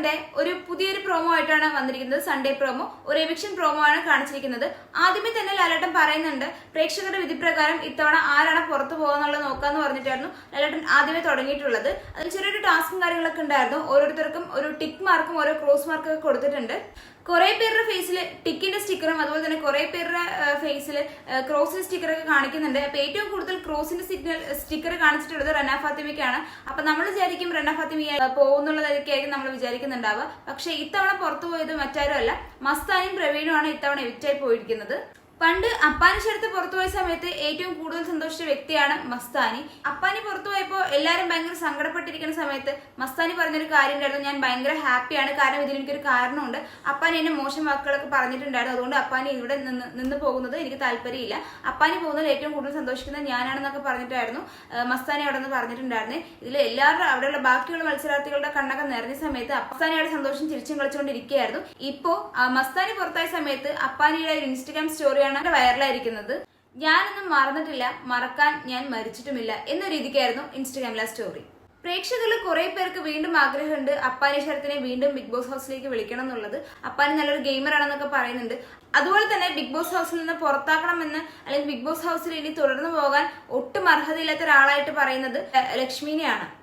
ശരത്തിന്റെ ഒരു പുതിയൊരു പ്രോമോ ആയിട്ടാണ് വന്നിരിക്കുന്നത്. സൺഡേ പ്രോമോ ഒരു എവിക്ഷൻ പ്രോമോ ആണ് കാണിച്ചിരിക്കുന്നത്. ആദ്യമേ തന്നെ ലാലേട്ടൻ പറയുന്നുണ്ട് പ്രേക്ഷകരുടെ വിധിപ്രകാരം ഇത്തവണ ആരാണ് പുറത്തു പോകാന്നുള്ളത് നോക്കാന്ന് പറഞ്ഞിട്ടായിരുന്നു ലാലേട്ടൻ ആദ്യമേ തുടങ്ങിയിട്ടുള്ളത്. അതിൽ ചെറിയൊരു ടാസ്കും കാര്യങ്ങളൊക്കെ ഉണ്ടായിരുന്നു. ഓരോരുത്തർക്കും ഒരു ടിക്ക് മാർക്കും ഓരോ ക്രോസ് മാർക്കും ഒക്കെ കൊടുത്തിട്ടുണ്ട്. കുറെ പേരുടെ ഫേസിൽ ടിക്കിന്റെ സ്റ്റിക്കറും അതുപോലെ തന്നെ കുറെ പേരുടെ ഫേസിൽ ക്രോസിന്റെ സ്റ്റിക്കറൊക്കെ കാണിക്കുന്നുണ്ട്. അപ്പൊ ഏറ്റവും കൂടുതൽ ക്രോസിന്റെ സിഗ്നൽ സ്റ്റിക്കർ കാണിച്ചിട്ടുള്ളത് റന ഫാത്തിമയ്ക്കാണ്. അപ്പൊ നമ്മൾ വിചാരിക്കും റന ഫാത്തിമ പോകുന്നുള്ളതൊക്കെ നമ്മൾ വിചാരിക്കുന്നുണ്ടാവുക പക്ഷേ ഇത്തവണ പുറത്തു പോയത് മറ്റാരും അല്ല മസ്താനും പ്രവീണുമാണ് ഇത്തവണ എവിക്റ്റായി പോയിരിക്കുന്നത്. പണ്ട് അപ്പാനി ശരത്ത് പുറത്തുപോയ സമയത്ത് ഏറ്റവും കൂടുതൽ സന്തോഷിച്ച വ്യക്തിയാണ് മസ്താനി. അപ്പാനി പുറത്തു പോയപ്പോൾ എല്ലാവരും ഭയങ്കര സങ്കടപ്പെട്ടിരിക്കുന്ന സമയത്ത് മസ്താനി പറഞ്ഞൊരു കാര്യം ഉണ്ടായിരുന്നു ഞാൻ ഭയങ്കര ഹാപ്പിയാണ്. കാരണം ഇതിന് എനിക്കൊരു കാരണമുണ്ട്. അപ്പാനി എന്നെ മോശം വാക്കുകളൊക്കെ പറഞ്ഞിട്ടുണ്ടായിരുന്നു. അതുകൊണ്ട് അപ്പാനി ഇവിടെ നിന്ന് നിന്ന് പോകുന്നത് എനിക്ക് താല്പര്യമില്ല. അപ്പാനി പോകുന്നതിൽ ഏറ്റവും കൂടുതൽ സന്തോഷിക്കുന്നത് ഞാനാണെന്നൊക്കെ പറഞ്ഞിട്ടായിരുന്നു മസ്താനി അവിടെ നിന്ന് പറഞ്ഞിട്ടുണ്ടായിരുന്നു. ഇതിൽ എല്ലാവരുടെ അവിടെയുള്ള ബാക്കിയുള്ള മത്സരാർത്ഥികളുടെ കണ്ണൊക്കെ നിറഞ്ഞ സമയത്ത് അപ്പാനിയുടെ സന്തോഷം ചിരിച്ചും കളിച്ചുകൊണ്ടിരിക്കുകയായിരുന്നു. ഇപ്പോ മസ്താനി പുറത്തായ സമയത്ത് അപ്പാനിയുടെ ഒരു ഇൻസ്റ്റഗ്രാം സ്റ്റോറിയാണ് വൈറലായിരിക്കുന്നത്. ഞാനൊന്നും മറന്നിട്ടില്ല മറക്കാൻ ഞാൻ മരിച്ചിട്ടുമില്ല എന്ന രീതിക്കായിരുന്നു ഇൻസ്റ്റഗ്രാമിലെ സ്റ്റോറി. പ്രേക്ഷകരിൽ കുറെ പേർക്ക് വീണ്ടും ആഗ്രഹമുണ്ട് അപ്പാനി ശരത്തിനെ വീണ്ടും ബിഗ് ബോസ് ഹൗസിലേക്ക് വിളിക്കണം എന്നുള്ളത്. അപ്പാനി നല്ലൊരു ഗെയിമർ ആണെന്നൊക്കെ പറയുന്നുണ്ട്. അതുപോലെ തന്നെ ബിഗ് ബോസ് ഹൗസിൽ നിന്ന് പുറത്താക്കണമെന്ന് അല്ലെങ്കിൽ ബിഗ് ബോസ് ഹൗസിൽ ഇനി തുടർന്നു പോകാൻ ഒട്ടും അർഹതയില്ലാത്ത ഒരാളായിട്ട് പറയുന്നത് ലക്ഷ്മിനെയാണ്.